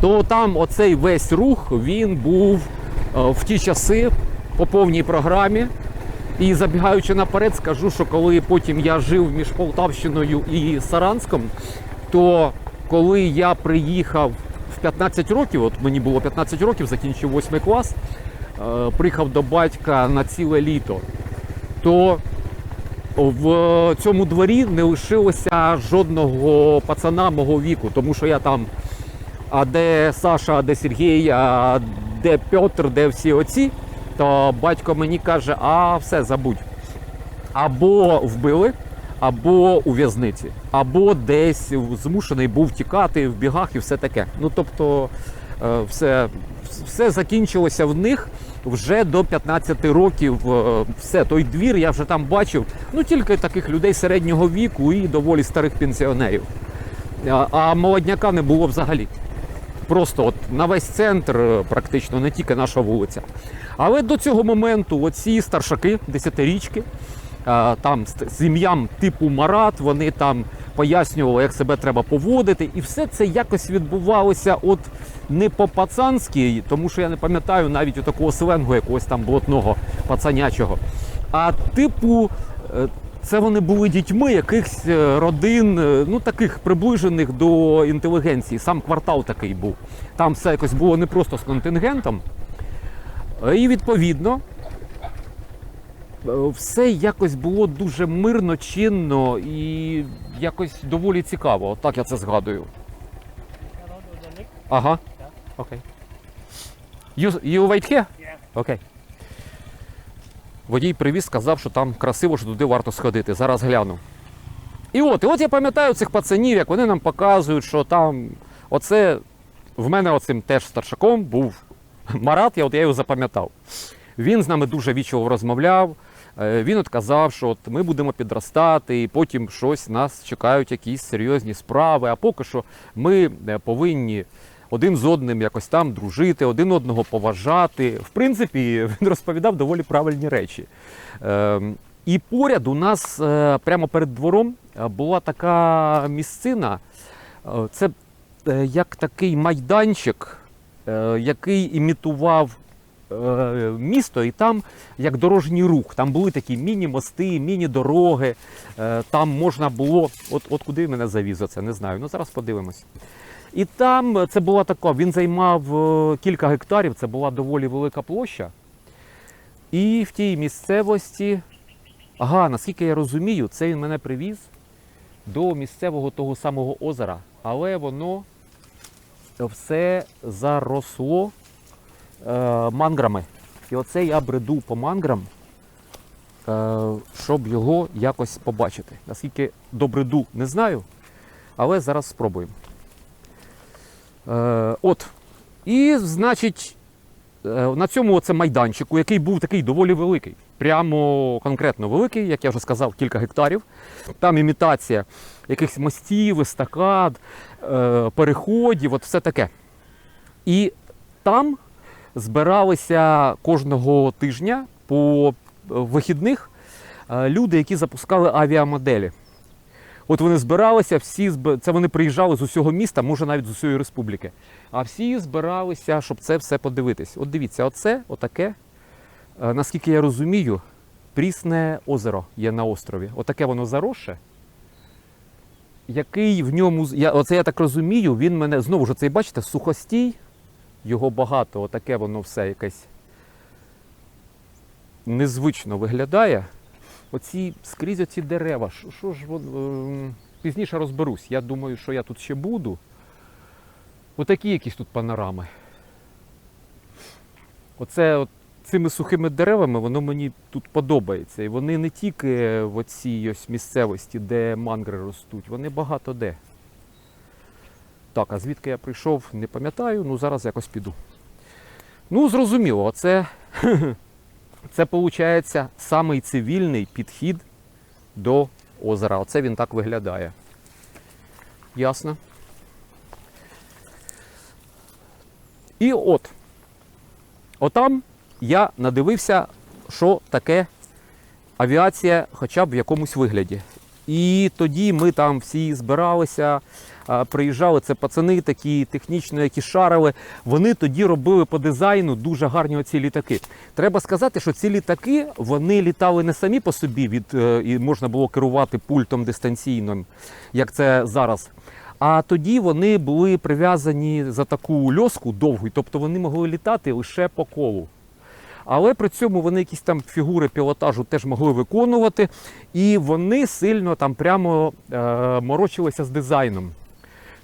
то там оцей весь рух він був е, в ті часи по повній програмі. І забігаючи наперед, скажу, що коли потім я жив між Полтавщиною і Саранськом, то коли я приїхав в 15 років, от мені було 15 років, закінчив 8 клас, е, приїхав до батька на ціле літо, то в цьому дворі не лишилося жодного пацана мого віку, тому що я там, а де Саша, а де Сергій, а де Петр, де всі оці, то батько мені каже, а все, забудь. Або вбили, або у в'язниці, або десь змушений був тікати в бігах і все таке. Ну тобто, е, все, все закінчилося в них вже до 15 років. е, Все, той двір я вже там бачив. Ну тільки таких людей середнього віку і доволі старих пенсіонерів. А, а молодняка не було взагалі. Просто от на весь центр, е, практично не тільки наша вулиця. Але до цього моменту оці старшаки, десятирічки, а, там сім'ям типу Марат, вони там пояснювали, як себе треба поводити, і все це якось відбувалося от не по-пацанськи, тому що я не пам'ятаю навіть у такого сленгу якогось там блатного пацанячого. А типу, е, це вони були дітьми якихось е, родин, е, ну таких приближених до інтелігенції. Сам квартал такий був. Там все якось було не просто з контингентом. І відповідно е, все якось було дуже мирно, чинно і якось доволі цікаво. Так я це згадую. Ага. Окей. You, you wait here? Окей. Водій привіз, сказав, що там красиво, що туди варто сходити. Зараз гляну. І от, і от я пам'ятаю цих пацанів, як вони нам показують, що там оце в мене оцим теж старшаком був Марат, я от я його запам'ятав. Він з нами дуже вічливо розмовляв. Е, Він от казав, що от ми будемо підростати, і потім щось нас чекають, якісь серйозні справи. А поки що ми е, повинні один з одним якось там дружити, один одного поважати. В принципі, він розповідав доволі правильні речі. Ем, І поряд у нас е, прямо перед двором е, була така місцина. Е, Це як такий майданчик, який імітував місто, і там як дорожній рух. Там були такі міні-мости, міні-дороги. Там можна було. От, от куди мене завіз це, не знаю. Ну зараз подивимось. І там це була така, він займав е, кілька гектарів, це була доволі велика площа. І в тій місцевості, ага, наскільки я розумію, це він мене привіз до місцевого того самого озера, але воно все заросло е, манграми. І оце я бреду по манграм, е, щоб його якось побачити. Наскільки добреду, не знаю, але зараз спробуємо. Е, от. І, значить, е, на цьому оце майданчику, який був такий доволі великий, прямо конкретно великий, як я вже сказав, кілька гектарів. Там імітація якихось мостів, естакад, е, переходів, от все таке. І там збиралися кожного тижня по вихідних люди, які запускали авіамоделі. От вони збиралися, всі це вони приїжджали з усього міста, може навіть з усієї республіки. А всі збиралися, щоб це все подивитись. От дивіться, оце, отаке, е, наскільки я розумію, прісне озеро є на острові. Отаке воно заросше. Який в ньому, я, оце я так розумію, він мене знову ж цей, бачите, сухостій, його багато, отаке воно все якесь незвично виглядає. Оці скрізь оці дерева. Що, що ж ем, пізніше розберусь. Я думаю, що я тут ще буду. Отакі якісь тут панорами. Оце от, цими сухими деревами воно мені тут подобається. І вони не тільки в оцій ось місцевості, де мангри ростуть, вони багато де. Так, а звідки я прийшов, не пам'ятаю, ну зараз якось піду. Ну, зрозуміло, оце це виходить самий цивільний підхід до озера. Оце він так виглядає. Ясно. І от. Отам я надивився, що таке авіація хоча б в якомусь вигляді. І тоді ми там всі збиралися, приїжджали. Це пацани такі технічно, які шарили. Вони тоді робили по дизайну дуже гарні оці літаки. Треба сказати, що ці літаки вони літали не самі по собі, від е, і можна було керувати пультом дистанційним, як це зараз. А тоді вони були прив'язані за таку льоску довгу, тобто вони могли літати лише по колу. Але при цьому вони якісь там фігури пілотажу теж могли виконувати, і вони сильно там прямо е, морочилися з дизайном.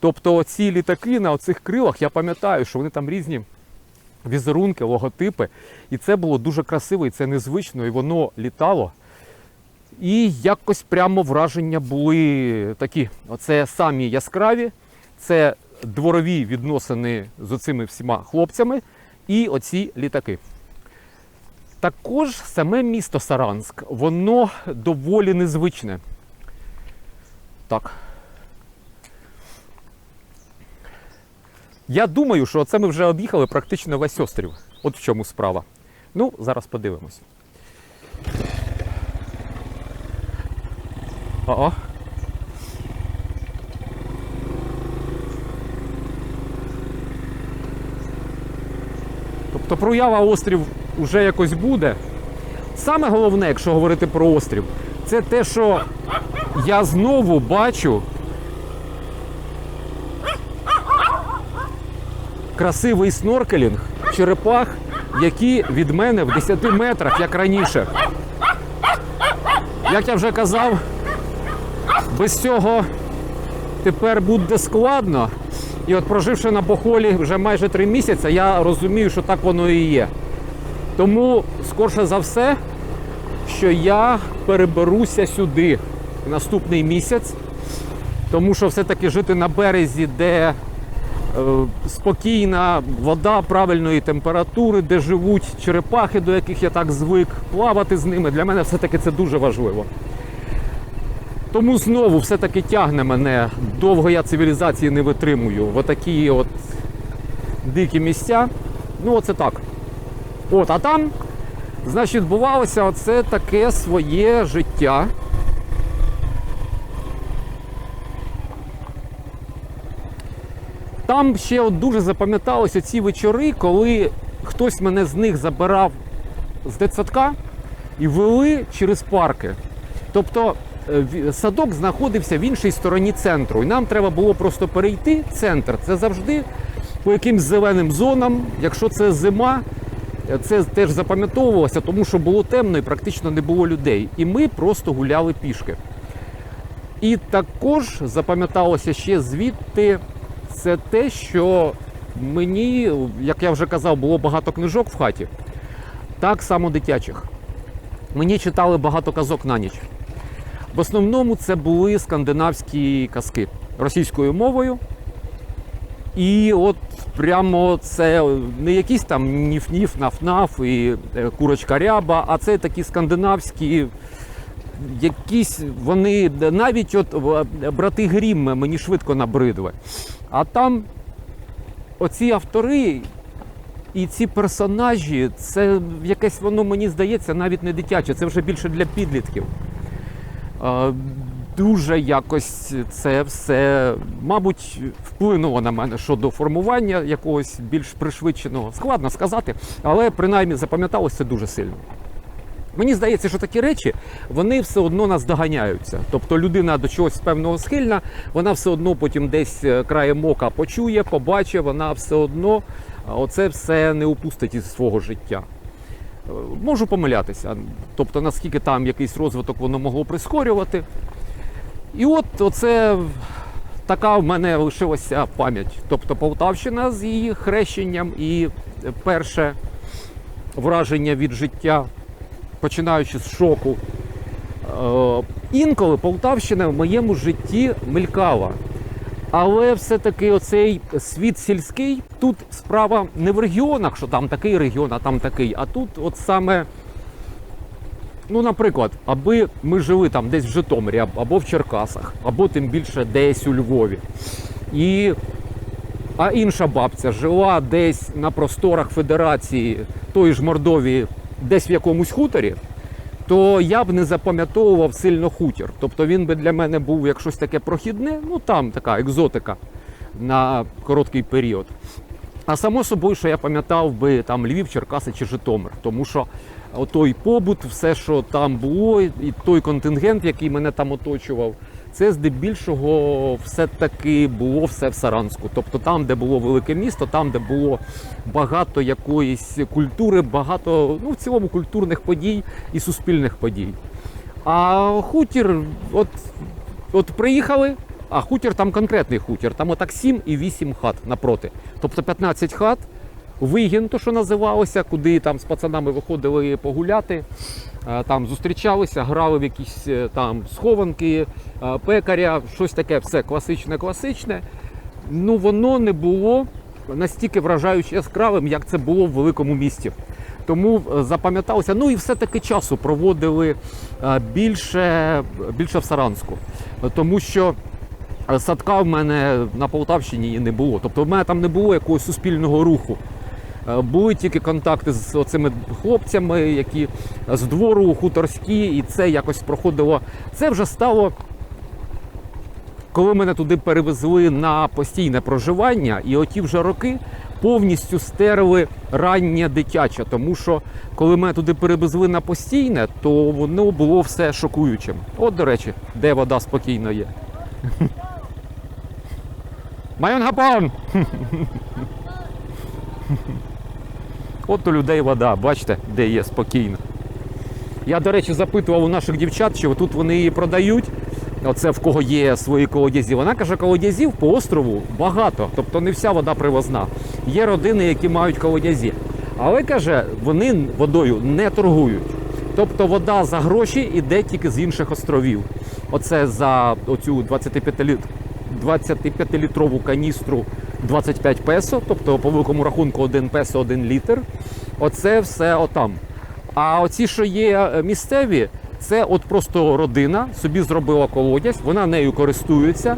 Тобто ці літаки на оцих крилах, я пам'ятаю, що вони там різні візерунки, логотипи. І це було дуже красиво, і це незвично, і воно літало. І якось прямо враження були такі. Оце самі яскраві, це дворові відносини з оцими всіма хлопцями і оці літаки. Також саме місто Саранск, воно доволі незвичне. Так. Я думаю, що це ми вже об'їхали практично весь острів. От в чому справа. Ну, зараз подивимось. Ага. Тобто проява острів вже якось буде. Саме головне, якщо говорити про острів, це те, що я знову бачу красивий сноркелінг черепах, які від мене в 10 метрах, як раніше. Як я вже казав, без цього тепер буде складно. І от проживши на Бохолі вже майже три місяці, я розумію, що так воно і є. Тому, скорше за все, що я переберуся сюди наступний місяць, тому що все-таки жити на березі, де спокійна вода правильної температури, де живуть черепахи, до яких я так звик, плавати з ними, для мене все-таки це дуже важливо. Тому знову все-таки тягне мене. Довго я цивілізації не витримую. Отакі от дикі місця. Ну, оце так. От, а там, значить, відбувалося оце таке своє життя. Там ще от дуже запам'яталися ці вечори, коли хтось мене з них забирав з дитсадка і вели через парки. Тобто е, садок знаходився в іншій стороні центру, і нам треба було просто перейти центр. Це завжди по якимсь зеленим зонам. Якщо це зима, е, це теж запам'ятовувалося, тому що було темно і практично не було людей. І ми просто гуляли пішки. І також запам'яталося ще звідти це те, що мені, як я вже казав, було багато книжок в хаті, так само дитячих. Мені читали багато казок на ніч. В основному це були скандинавські казки російською мовою. І от прямо це не якісь там ніф-ніф, наф-наф і е, курочка ряба, а це такі скандинавські, якісь вони навіть от е, брати Грім мені швидко набридли. А там оці автори і ці персонажі, це якесь воно мені здається навіть не дитяче, це вже більше для підлітків. Дуже якось це все, мабуть, вплинуло на мене щодо формування якогось більш пришвидшеного. Складно сказати, але принаймні запам'яталося дуже сильно. Мені здається, що такі речі вони все одно нас доганяються. Тобто людина до чогось певного схильна, вона все одно потім десь е, краєм ока почує, побачить, вона все одно оце все не упустить із свого життя. Е, Можу помилятися, тобто наскільки там якийсь розвиток воно могло прискорювати. І от оце така в мене лишилася пам'ять. Тобто Полтавщина з її хрещенням і перше враження від життя, починаючи з шоку. Е, Інколи Полтавщина в моєму житті мелькала. Але все-таки оцей світ сільський, тут справа не в регіонах, що там такий регіон, а там такий, а тут от саме Ну, наприклад, аби ми жили там десь в Житомирі або в Черкасах, або тим більше десь у Львові. І... А інша бабця жила десь на просторах Федерації тої ж Мордовії, десь в якомусь хуторі, то я б не запам'ятовував сильно хутір. Тобто він би для мене був як щось таке прохідне, ну там така екзотика на короткий період. А само собою, що я пам'ятав би там Львів, Черкаси чи Житомир, тому що той побут, все, що там було, і той контингент, який мене там оточував, це здебільшого все-таки було все в Саранску. Тобто там, де було велике місто, там, де було багато якоїсь культури, багато ну, в цілому культурних подій і суспільних подій. А хутір, от, от приїхали, а хутір там конкретний хутір, там отак 7 і 8 хат напроти. Тобто 15 хат, вигін, то що називалося, куди там з пацанами виходили погуляти, е, там зустрічалися, грали в якісь е, там схованки, е, пекаря, щось таке, все класичне, класичне. Ну воно не було настільки вражаюче яскравим, як це було в великому місті. Тому запам'яталося. Ну і все-таки часу проводили більше, більше в Саранску. Тому що садка в мене на Полтавщині не було. Тобто в мене там не було якогось суспільного руху. Е, Були тільки контакти з цими хлопцями, які з двору хуторські, і це якось проходило. Це вже стало коли мене туди перевезли на постійне проживання, і оті вже роки повністю стерли раннє дитяче. Тому що коли мене туди перевезли на постійне, то воно було все шокуючим. От, до речі, де вода спокійно є. Майон Гапон! От у людей вода, бачите, де є спокійно. Я, до речі, запитував у наших дівчат, чи тут вони її продають. Оце в кого є свої колодязі. Вона каже, колодязів по острову багато, тобто не вся вода привозна. Є родини, які мають колодязі. Але каже, вони водою не торгують. Тобто вода за гроші йде тільки з інших островів. Оце за оцю 25 літ 25-літрову каністру 25 песо, тобто по великому рахунку 1 песо 1 літр. Оце все отам. А оці, що є е, місцеві, це от просто родина собі зробила колодязь, вона нею користується,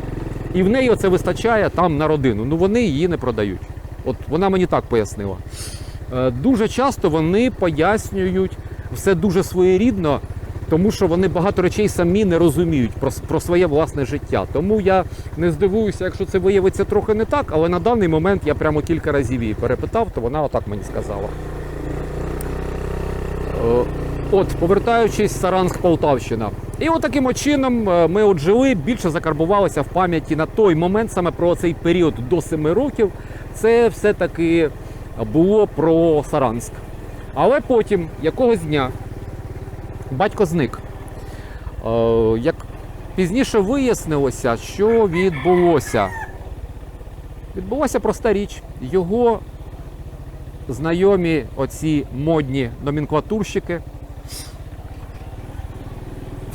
і в неї оце вистачає там на родину. Ну вони її не продають. От вона мені так пояснила. Е, Дуже часто вони пояснюють все дуже своєрідно, тому що вони багато речей самі не розуміють про, про своє власне життя. Тому я не здивуюся, якщо це виявиться трохи не так, але на даний момент я прямо кілька разів її перепитав, то вона отак мені сказала. Е, От, повертаючись, Саранск, Полтавщина. І от таким чином е, ми от жили, більше закарбувалися в пам'яті на той момент, саме про цей період до 7 років. Це все-таки було про Саранск. Але потім, якогось дня, батько зник. Е, Як пізніше вияснилося, що відбулося. Відбулася проста річ. Його знайомі оці модні номенклатурщики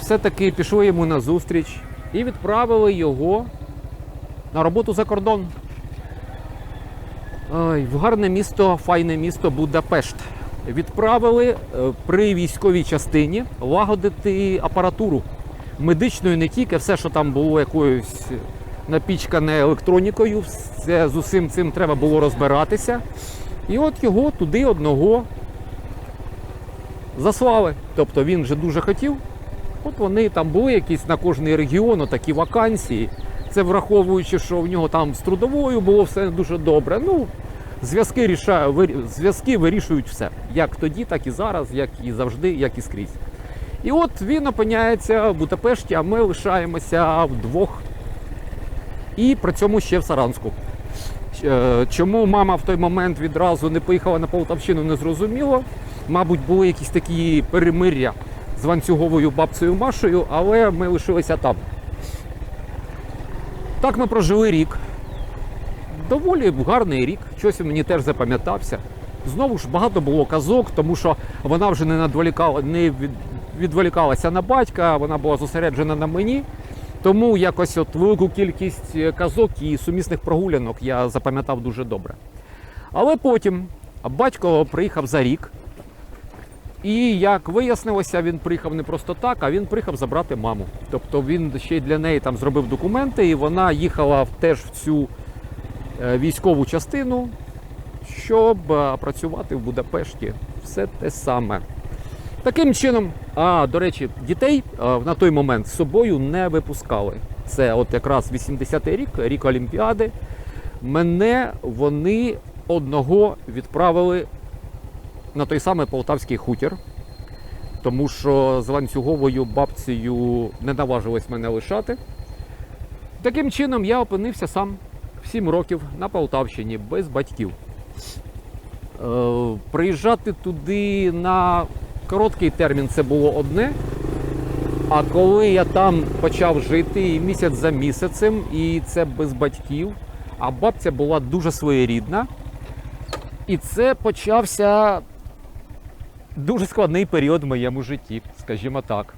все-таки пішли йому на зустріч і відправили його на роботу за кордон. Ой, в гарне місто, файне місто Будапешт. Відправили е, при військовій частині лагодити апаратуру медичну і не тільки, все, що там було якоюсь напічкане електронікою, все з усім цим треба було розбиратися. І от його туди одного заслали. Тобто він вже дуже хотів. От вони там були якісь на кожний регіон такі вакансії. Це враховуючи, що в нього там з трудовою було все дуже добре. Ну, зв'язки рішаю, зв'язки вирішують все. Як тоді, так і зараз, як і завжди, як і скрізь. І от він опиняється в Будапешті, а ми лишаємося вдвох. І при цьому ще в Саранску. Е, Чому мама в той момент відразу не поїхала на Полтавщину, не зрозуміло. Мабуть, були якісь такі перемир'я з ланцюговою бабцею Машею, але ми лишилися там. Так ми прожили рік. Доволі гарний рік, щось мені теж запам'ятався. Знову ж багато було казок, тому що вона вже не надволікала, не відволікалася на батька, вона була зосереджена на мені. Тому якось от велику кількість е, казок і сумісних прогулянок я запам'ятав дуже добре. Але потім батько приїхав за рік. І як вияснилося, він приїхав не просто так, а він приїхав забрати маму. Тобто він ще й для неї там зробив документи, і вона їхала теж в цю військову частину, щоб е, працювати в Будапешті. Все те саме. Таким чином, а до речі, дітей на той момент з собою не випускали. Це от якраз 80-й рік, рік Олімпіади. Мене вони одного відправили на той самий полтавський хутір, тому що з ланцюговою бабцею не наважилось мене лишати. Таким чином я опинився сам 7 років на Полтавщині без батьків. Е, приїжджати туди на короткий термін це було одне. А коли я там почав жити і місяць за місяцем, і це без батьків, а бабця була дуже своєрідна. І це почався дуже складний період в моєму житті, скажімо так.